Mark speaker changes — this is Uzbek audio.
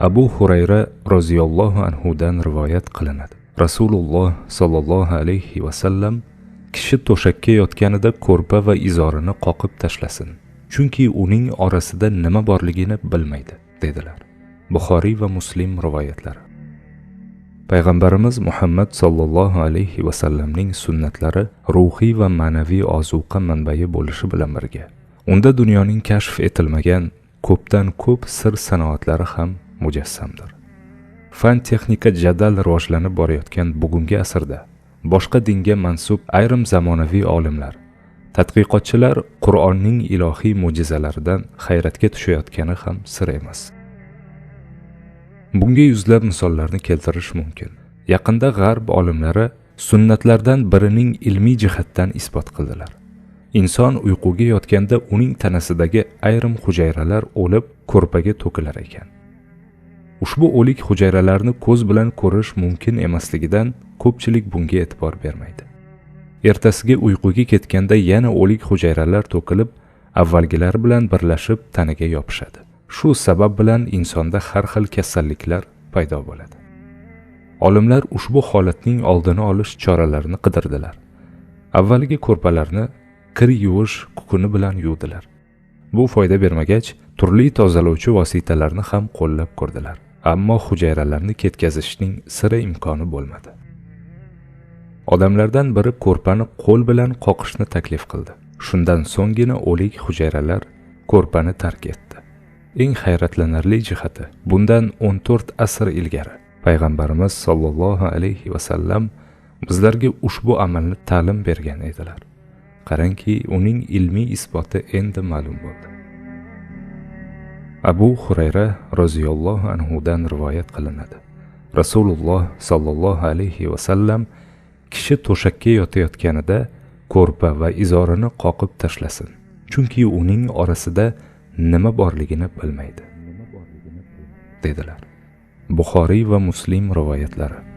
Speaker 1: abu hurayra roziyallohu anhudan rivoyat qilinadi. Rasululloh sollallohu alayhi vasallam kishi to'shakka yotganida ko'rpa va izorini qoqib tashlasin chunki uning orasida nima borligini bilmaydi dedilar. Buxoriy va muslim rivoyatlari. Payg'ambarimiz muhammad sollallohu alayhi vasallamning sunnatlari ruhiy va ma'naviy ozuqa manbai bo'lishi bilan birga. Unda dunyoning kashf etilmagan ko'pdan ko'p sir sanoatlari ham mujassamdir fan texnika jadal rivojlanib borayotgan bugungi asrda boshqa dinga mansub ayrim zamonaviy olimlar tadqiqotchilar qur'onning ilohiy mo'jizalaridan hayratga tushayotgani ham sir emas. Bunga yuzlab misollarni keltirish mumkin. Yaqinda g'arb olimlari sunnatlardan birining ilmiy jihatdan isbot qildilar. Inson uyquga yotganda uning tanasidagi ayrim hujayralar o'lib ko'rpaga to'kilar ekan. Ushbu o'lik hujayralarni ko'z bilan ko'rish mumkin emasligidan ko'pchilik bunga e'tibor bermaydi. Ertasiga uyquga ketganda yana o'lik hujayralar to'kilib avvalgilar bilan birlashib tanaga yopishadi. Shu sabab bilan insonda har xil kasalliklar paydo bo'ladi. Olimlar ushbu holatning oldini olish choralarini qidirdilar. Avvaliga ko'rpalarni kir yuvish kukuni bilan yuvdilar. Bu foyda bermagach turli tozalovchi vositalarni ham qo'llab ko'rdilar. Ammo hujayralarni ketkazishning sira imkoni bo'lmadi. Odamlardan biri ko'rpani qo'l bilan qoqishni taklif qildi. Shundan so'nggina o'lik hujayralar ko'rpani tark etdi. Eng hayratlanarli jihati bundan 14 asr ilgari payg'ambarimiz sollallohu alayhi vasallam bizlarga ushbu amalni ta'lim bergan edilar. Qarangki uning ilmiy isboti endi ma'lum bo'ldi. Abu xurayra roziyallohu anhudan rivoyat qilinadi. Rasululloh sollallohu alayhi vasallam kishi to'shakka yotayotganida ko'rpa va izorini qoqib tashlasin chunki uning orasida nima borligini bilmaydi dedilar. Buxoriy va muslim rivoyatlari.